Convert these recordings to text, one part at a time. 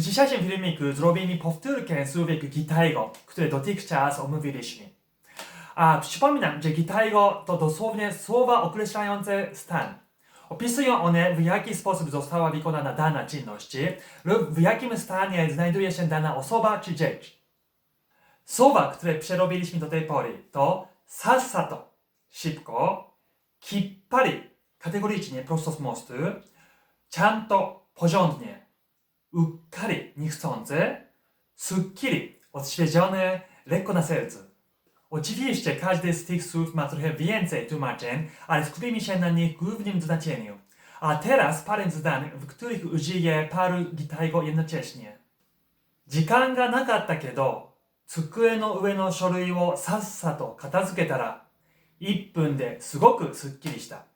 dzisiejszym filmiku zrobimy powtórkę słówek gitaigo, które dotychczas omówiliśmy. A przypominam, że gitaigo to dosłownie słowa określające stan. Opisują one, w jaki sposób została wykonana dana czynność lub w jakim stanie znajduje się dana osoba czy rzecz. Słowa, które przerobiliśmy do tej pory to salsato, szybko, kippari, kategorycznie, prosto z mostu, porządnie, うっかりニフトンズ、すっきり、おちしじょうね、れっなせるず。おちりしてかじでスティックスーまつるへ、ヴィエンツェ、トゥマチェン、あれすくりみしに、グーブニムズなチェニュー。あ、テラス、パレンズダン、ヴクトゥリクウジー、パール、ギタイゴ、イェチェシニュ時間がなかったけど、机の上の書類をさっさと片付けたら、1分ですごくすっきりした。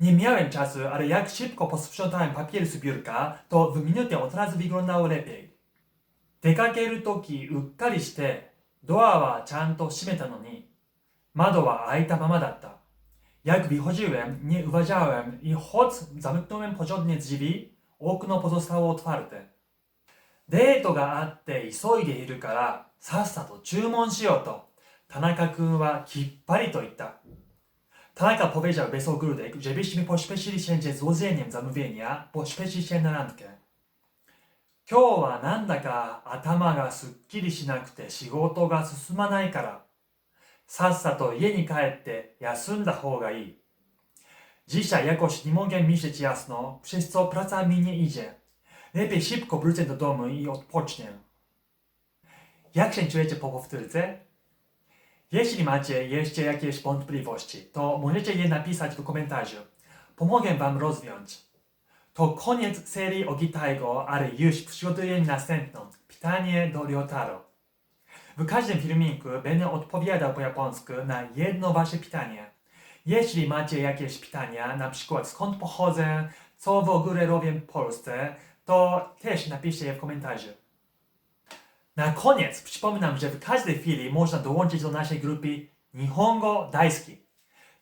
Nie miałem czasu, ale jak szybko posprzątałem papier z biurka, to w minutę od razu wyglądało lepiej. 出かけると ki うっかりして、ドアはちゃんと閉めたのに、窓は開いたままだった。Jak wychodziłem, nie uważałem i choć zamknąłem porządnie drzwi, okno pozostało otwarte. デートがあって急いでいるからさっさと注文しようと田中君はきっぱりと言った。Kolega powiedział bez ogródek, żebyśmy pośpieszyli się ze złożeniem zamówienia, pośpieszyli się na randkę. Kyo wa nanda ka atama ga sukkiri shinakute shigoto ga susumanai kara. Sassa to ie ni kaette yasunda hou ga ii. Dzisiaj jakoś nie mogę myśleć jasno, przez co praca mi nie idzie. Lepiej szybko wrócę do domu i odpocznę. Jak się czujecie po powtórce? Jeśli macie jeszcze jakieś wątpliwości, to możecie je napisać w komentarzu. Pomogę Wam rozwiąć. To koniec serii o Gitaigo, ale już przygotuję następną. Pytanie do Ryotaro. W każdym filmiku będę odpowiadał po japońsku na jedno Wasze pytanie. Jeśli macie jakieś pytania, na przykład skąd pochodzę, co w ogóle robię w Polsce, to też napiszcie je w komentarzu. Na koniec przypominam, że w każdej chwili można dołączyć do naszej grupy Nihongo Daisuki.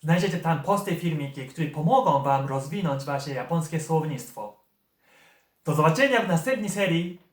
Znajdziecie tam posty filmiki, które pomogą Wam rozwinąć Wasze japońskie słownictwo. Do zobaczenia w następnej serii.